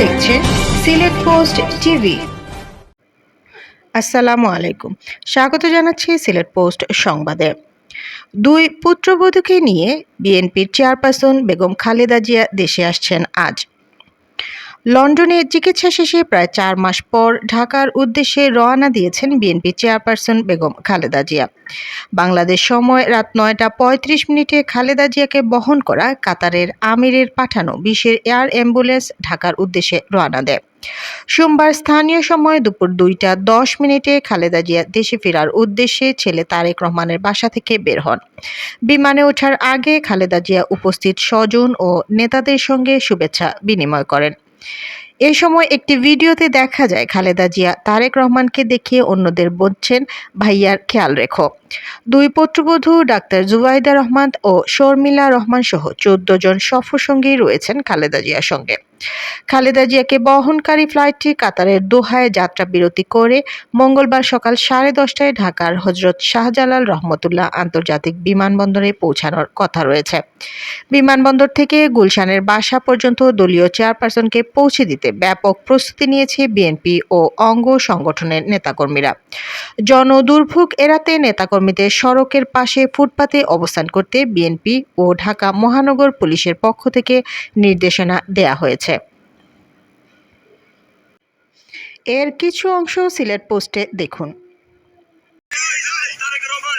দেখছেন Sylhet post TV. আসসালামু আলাইকুম। স্বাগত জানাচ্ছি সিলেট পোস্ট সংবাদে। দুই পুত্রবধূকে নিয়ে বিএনপির চেয়ারপারসন বেগম খালেদা জিয়া দেশে আসছেন আজ। লন্ডনে চিকিৎসা শেষে প্রায় চার মাস পর ঢাকার উদ্দেশ্যে রওনা দিয়েছেন বিএনপি চেয়ারপারসন বেগম খালেদা জিয়া। বাংলাদেশ সময় রাত নয়টা পঁয়ত্রিশ মিনিটে খালেদা জিয়াকে বহন করা কাতারের আমিরের পাঠানো বিশের এয়ার অ্যাম্বুলেন্স ঢাকার উদ্দেশ্যে রওনা দেয়। সোমবার স্থানীয় সময় দুপুর দুইটা দশ মিনিটে খালেদা জিয়া দেশে ফেরার উদ্দেশ্যে ছেলে তারেক রহমানের বাসা থেকে বের হন। বিমানে ওঠার আগে খালেদা জিয়া উপস্থিত স্বজন ও নেতাদের সঙ্গে শুভেচ্ছা বিনিময় করেন। এ সময় একটি ভিডিওতে দেখা যায় খালেদা জিয়া তারেক রহমানকে দেখিয়ে অন্যদের বলছেন, ভাইয়ার খেয়াল রেখো। দুই পুত্রবধূ ডাক্তার জুবাইদা রহমান ও শর্মিলা রহমান সহ চোদ্দ জন সফরসঙ্গী রয়েছেন খালেদা জিয়ার সঙ্গে। খালেদা জিয়াকে বহনকারী ফ্লাইটটি কাতারের দোহায় যাত্রা বিরতি করে মঙ্গলবার সকাল সাড়ে দশটায় ঢাকার হজরত শাহজালাল রহমতুল্লাহ আন্তর্জাতিক বিমানবন্দরে পৌঁছানোর কথা রয়েছে। বিমানবন্দর থেকে গুলশানের বাসা পর্যন্ত দলীয় চেয়ারপারসনকে পৌঁছে দিতে ব্যাপক প্রস্তুতি নিয়েছে বিএনপি ও অঙ্গ সংগঠনের নেতাকর্মীরা। জনদুর্ভোগ এড়াতে নেতাকর্মীদের সড়কের পাশে ফুটপাতে অবস্থান করতে বিএনপি ও ঢাকা মহানগর পুলিশের পক্ষ থেকে নির্দেশনা দেয়া হয়েছে। এর কিছু অংশ সিলেট পোস্টে দেখুন। তারেক রহমান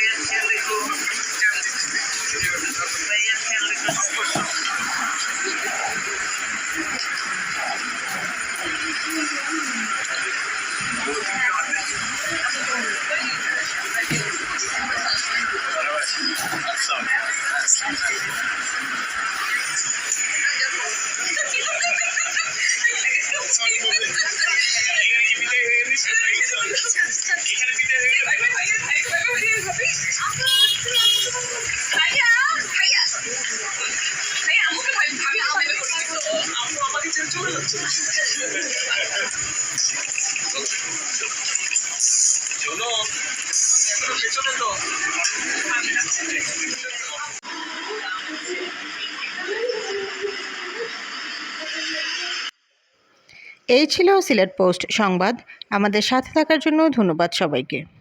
এই ছিল সিলেট পোস্ট সংবাদ। আমাদের সাথে থাকার জন্য ধন্যবাদ সবাইকে।